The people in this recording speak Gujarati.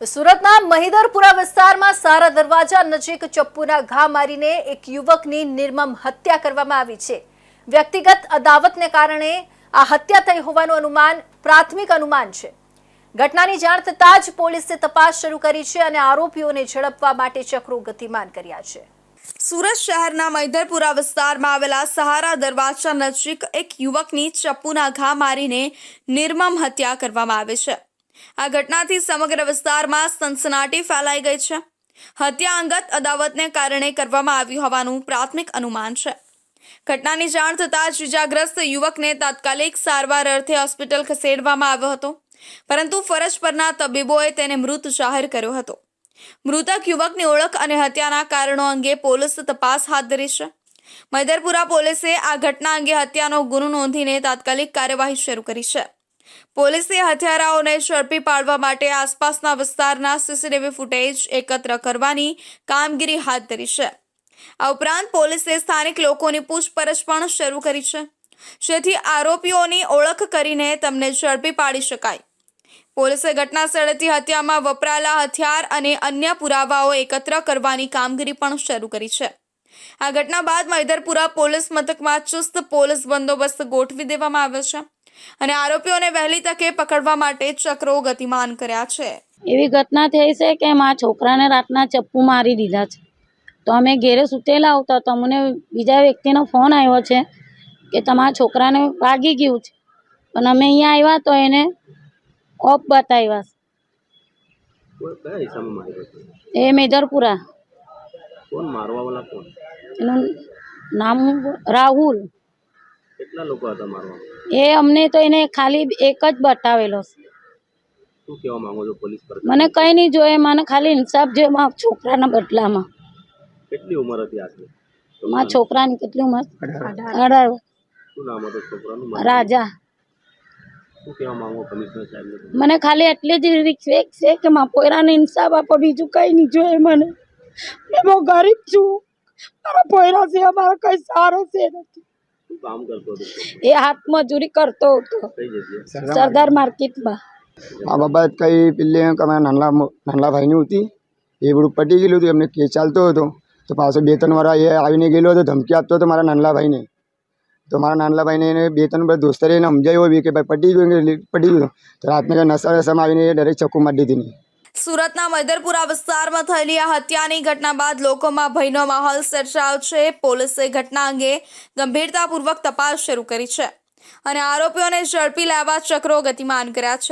સુરતના મહિદરપુરા વિસ્તારમાં સારા દરવાજા નજીક ચપ્પુના ઘા મારીને એક યુવકની નિર્મમ હત્યા કરવામાં આવી છે. વ્યક્તિગત અદાવતને કારણે આ હત્યા થઈ હોવાનું અનુમાન, પ્રાથમિક અનુમાન છે. ઘટનાની જાણ થતાં જ પોલીસે તપાસ શરૂ કરી છે અને આરોપીઓને ઝડપવા માટે ચક્રો ગતિમાન કર્યા છે. સુરત શહેરના મૈદરપુરા વિસ્તારમાં આવેલા સહારા દરવાજા નજીક એક યુવકની ચપ્પુના ઘા મારીને નિર્મમ હત્યા કરવામાં આવી છે. આ ઘટનાથી સમગ્ર વિસ્તારમાં સનસનાટી ફેલાઈ ગઈ છે. હત્યા અંગત અદાવતને કારણે કરવામાં આવ્યું હોવાનું પ્રાથમિક અનુમાન છે. ઘટનાની જાણ થતાં જ ઇજાગ્રસ્ત યુવકને તાત્કાલિક સારવાર અર્થે હોસ્પિટલ ખસેડવામાં આવ્યો હતો. પરંતુ ફરજ પરના તબીબોએ તેને મૃત જાહેર કર્યો હતો. મૃતક યુવકની ઓળખ અને હત્યાના કારણો અંગે પોલીસ તપાસ હાથ ધરી છે. મૈદરપુરા પોલીસે આ ઘટના અંગે હત્યાનો ગુનો નોંધીને તાત્કાલિક કાર્યવાહી શરૂ કરી છે. પોલીસે હથિયારાઓને ઝડપી પાડવા માટે આસપાસના વિસ્તારના સીસીટીવી ફૂટેજ એકત્ર કરવાની કામગીરી હાથ ધરી છે. આ ઉપરાંત પોલીસે સ્થાનિક લોકોની પૂછપરછ પણ શરૂ કરી છે. જેથી આરોપીઓની ઓળખ કરીને તેમને ઝડપી પાડી શકાય. પોલીસે ઘટના સ્થળેથી હત્યામાં વપરાયેલા હથિયાર અને અન્ય પુરાવાઓ એકત્ર કરવાની કામગીરી પણ શરૂ કરી છે. આ ઘટના બાદ મૈદરપુરા પોલીસ મથકમાં ચુસ્ત પોલીસ બંદોબસ્ત ગોઠવી દેવામાં આવ્યો છે. અને આરોપીઓને વહેલી તકે પકડવા માટે ચક્રો ગતિમાન કર્યા છે. એવી ઘટના થઈ છે કે મારા છોકરાને રાતના ચપ્પુ મારી દીધા છે. તો અમે ઘેરે સૂતેલા આવતા તો અમને બીજા વ્યક્તિનો ફોન આવ્યો છે કે તમારા છોકરાને વાગી ગયું છે. પણ અમે અહીંયા આવ્યા તો એને ઓફ બતાવ્યા એ મેદરપુરા કોણ મારવા વાળા કોણ? એનું નામ રાહુલ. કેટલા લોકો હતા મારવા એ અમને તો એને ખાલી એક જ બતાવેલો મને કંઈ નહીં જોઈએ મને ખાલી ઇન્સાફ જોઈએ મારા છોકરાના બદલામાં. કેટલી ઉંમર હતી મારા છોકરાની કેટલી ઉંમર? અઢાર. રાજા. મને ખાલી એટલી જ રિક્વેસ્ટ છે કે મારા પોયરાને ઇન્સાફ આપો બીજું કંઈ નહીં જોઈએ મને. મેં બહુ ગરીબ છું. મારા પોયરા છે મારો કંઈ સારો છે નથી. કામ કરતો હતો છોકરો? એ હાથ મજૂરી કરતો હતો. કઈ જગ્યાએ સરદાર માર્કેટમાં. આ બાબત કઈ પેલી કે અમારા નાના મો- નાના ભાઈની હતી. એ બધું પટી ગયેલું હતું એમને કેસ ચાલતો હતો. તો પાછો બે ત્રણ વાર એ આવીને ગયેલો હતો ધમકી આપતો હતો મારા નાનલા ભાઈને. તો મારા નાનલા ભાઈને એને બે ત્રણ વાર દોસ્તરે એને સમજાવ્યો બી કે ભાઈ પટી ગયું કે પટી ગયું તો રાતને કંઈ નશા નશામાં આવીને દરેક ચક્કુ મારી દીધી નહીં સુરતના મૈદરપુરા વિસ્તારમાં થયેલી આ હત્યાની ઘટના બાદ લોકોમાં ભયનો માહોલ સર્જાયો છે. પોલીસે ઘટના અંગે ગંભીરતાપૂર્વક તપાસ શરૂ કરી છે અને આરોપીઓને ઝડપી લેવા ચક્રો ગતિમાન કર્યા છે.